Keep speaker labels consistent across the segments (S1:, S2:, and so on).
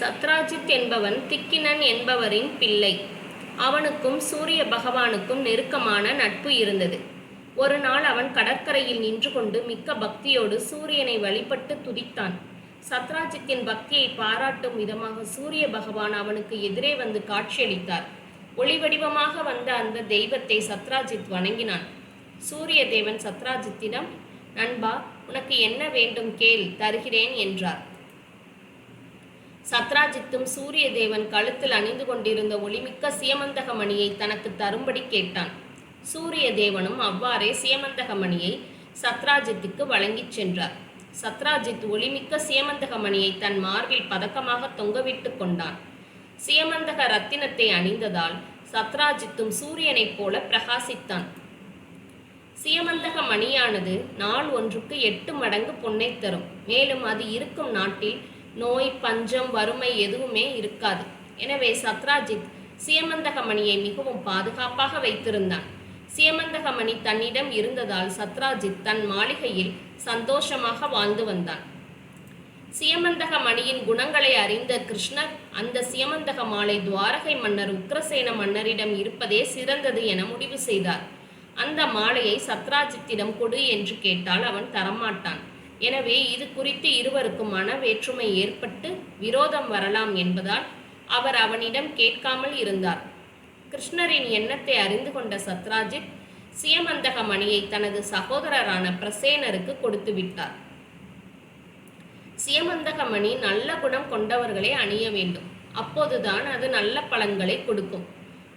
S1: சத்ராஜித் என்பவன் திக்கினன் என்பவரின் பிள்ளை. அவனுக்கும் சூரிய பகவானுக்கும் நெருக்கமான நட்பு இருந்தது. ஒரு நாள் அவன் கடற்கரையில் நின்று கொண்டு மிக்க பக்தியோடு சூரியனை வழிபட்டு துதித்தான். சத்ராஜித்தின் பக்தியை பாராட்டும் விதமாக சூரிய பகவான் அவனுக்கு எதிரே வந்து காட்சியளித்தார். ஒளிவடிவமாக வந்த அந்த தெய்வத்தை சத்ராஜித் வணங்கினான். சூரிய தேவன் சத்ராஜித்திடம் நண்பா உனக்கு என்ன வேண்டும் கேள் தருகிறேன் என்றார். சத்ராஜித்தும் சூரிய தேவன் கழுத்தில் அணிந்து கொண்டிருந்த ஒளிமிக்க சியமந்தக மணியை தனக்கு தரும்படி கேட்டான். சூரிய தேவனும் அவ்வாறே சியமந்தக மணியை சத்ராஜித்துக்கு வழங்கிச் சென்றார். சத்ராஜித் ஒளிமிக்க சியமந்தக மணியை தன் மார்பில் பதக்கமாக தொங்கவிட்டு கொண்டான். சியமந்தக ரத்தினத்தை அணிந்ததால் சத்ராஜித்தும் சூரியனைப் போல பிரகாசித்தான். சியமந்தக மணியானது நாள் ஒன்றுக்கு எட்டு மடங்கு பொன்னை தரும். மேலும் அது இருக்கும் நாட்டில் நோய் பஞ்சம் வறுமை எதுவுமே இருக்காது. எனவே சத்ராஜித் சியமந்தகமணியை மிகவும் பாதுகாப்பாக வைத்திருந்தான். சியமந்தகமணி தன்னிடம் இருந்ததால் சத்ராஜித் தன் மாளிகையில் சந்தோஷமாக வாழ்ந்து வந்தான். சியமந்தக மணியின் குணங்களை அறிந்த கிருஷ்ணர் அந்த சியமந்தக மாலை துவாரகை மன்னர் உக்ரசேன மன்னரிடம் இருப்பதே சிறந்தது என முடிவு செய்தார். அந்த மாலையை சத்ராஜித்திடம் கொடு என்று கேட்டால் அவன் தரமாட்டான். எனவே இது குறித்து இருவருக்கும் மன வேற்றுமை ஏற்பட்டு விரோதம் வரலாம் என்பதால் அவர் அவனிடம் கேட்காமல் இருந்தார். கிருஷ்ணரின் எண்ணத்தை அறிந்து கொண்ட சத்ராஜித் சியமந்தக மணியை தனது சகோதரரான பிரசேனருக்கு கொடுத்து விட்டார். சியமந்தக மணி நல்ல குணம் கொண்டவர்களை அணிய வேண்டும். அப்போதுதான் அது நல்ல பலன்களை கொடுக்கும்.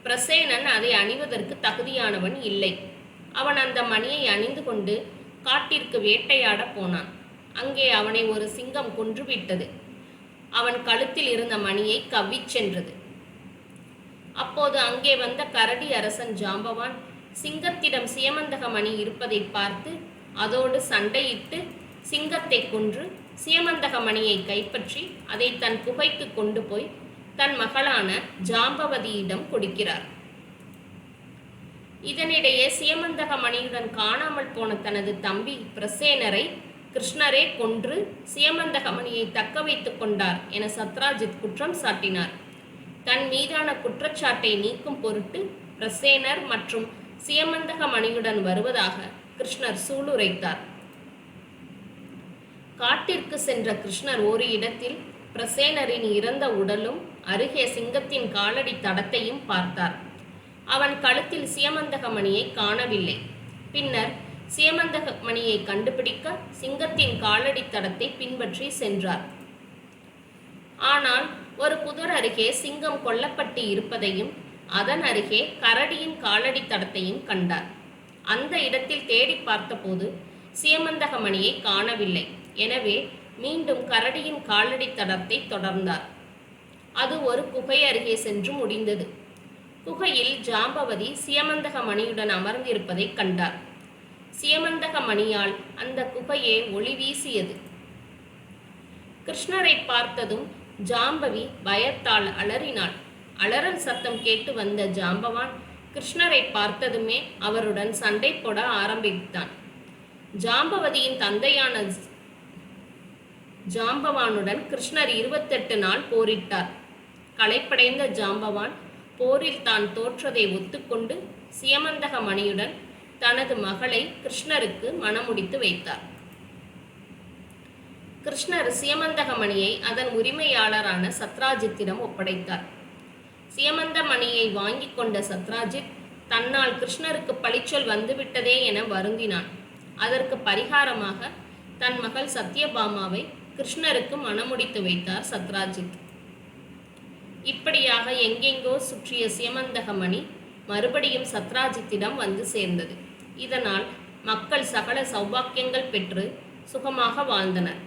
S1: பிரசேனன் அதை அணிவதற்கு தகுதியானவன் இல்லை. அவன் அந்த மணியை அணிந்து கொண்டு காட்டிற்கு வேட்டையாட போனான். அங்கே அவனை ஒரு சிங்கம் கொன்றுவிட்டது. அவன் கழுத்தில் இருந்த மணியை கவ்விச் சென்றது. அப்போது அங்கே வந்த கரடி அரசன் ஜாம்பவான் சிங்கத்திடம் சியமந்தக மணி இருப்பதை பார்த்து அதோடு சண்டையிட்டு சிங்கத்தை கொன்று சியமந்தக மணியை கைப்பற்றி அதை தன் குகைக்கு கொண்டு போய் தன் மகளான ஜாம்பவதியிடம் கொடுக்கிறார். இதனிடையே சியமந்தக மணியுடன் காணாமல் போன தனது தம்பி பிரசேனரை கிருஷ்ணரே கொன்று சியமந்தகமணியை தக்க வைத்துக் கொண்டார் என சத்ராஜித் குற்றம் சாட்டினார். தன் மீதான குற்றச்சாட்டை நீக்கும் பொருட்டு பிரசேனர் மற்றும் சியமந்தகமணியுடன் வருவதாக கிருஷ்ணர் சூளுரைத்தார். காட்டிற்கு சென்ற கிருஷ்ணர் ஒரு இடத்தில் பிரசேனரின் இறந்த உடலும் அருகே சிங்கத்தின் காலடி தடத்தையும் பார்த்தார். அவன் கழுத்தில் சியமந்தகமணியை காணவில்லை. பின்னர் சியமந்தக மணியை கண்டுபிடிக்க சிங்கத்தின் காலடி தடத்தை பின்பற்றி சென்றார். ஆனால் ஒரு புதர் அருகே சிங்கம் கொல்லப்பட்டு இருப்பதையும் அதன் அருகே கரடியின் காலடி தடத்தையும் கண்டார். அந்த இடத்தில் தேடி பார்த்தபோது சேமந்தகமணியை காணவில்லை. எனவே மீண்டும் கரடியின் காலடி தடத்தை தொடர்ந்தார். அது ஒரு குகை அருகே சென்று முடிந்தது. குகையில் ஜாம்பவதி சியமந்தக மணியுடன் அமர்ந்திருப்பதை கண்டார். சியமந்தக மணியால் அந்த குகையே ஒளி வீசியது. கிருஷ்ணரை பார்த்ததும் ஜாம்பவி பயத்தால் அலறினாள். அலறல் சத்தம் கேட்டு வந்த ஜாம்பவான் கிருஷ்ணரை பார்த்ததுமே அவருடன் சண்டை போட ஆரம்பித்தான். ஜாம்பவதியின் தந்தையான ஜாம்பவானுடன் கிருஷ்ணர் இருபத்தெட்டு நாள் போரிட்டார். களைப்படைந்த ஜாம்பவான் போரில் தான் தோற்றதை ஒத்துக்கொண்டு சியமந்தக மணியுடன் தனது மகளை கிருஷ்ணருக்கு மணமுடித்து வைத்தார். கிருஷ்ணர் சியமந்தகமணியை அதன் உரிமையாளரான சத்ராஜித்திடம் ஒப்படைத்தார். சியமந்த மணியை வாங்கி கொண்ட சத்ராஜித் தன்னால் கிருஷ்ணருக்கு பழிச்சொல் வந்துவிட்டதே என வருந்தினான். அதற்கு பரிகாரமாக தன் மகள் சத்யபாமாவை கிருஷ்ணருக்கு மணமுடித்து வைத்தார் சத்ராஜித். இப்படியாக எங்கெங்கோ சுற்றிய சியமந்தகமணி மறுபடியும் சத்ராஜித்திடம் வந்து சேர்ந்தது. இதனால் மக்கள் சகல சௌபாக்கியங்கள் பெற்று சுகமாக வாழ்ந்தனர்.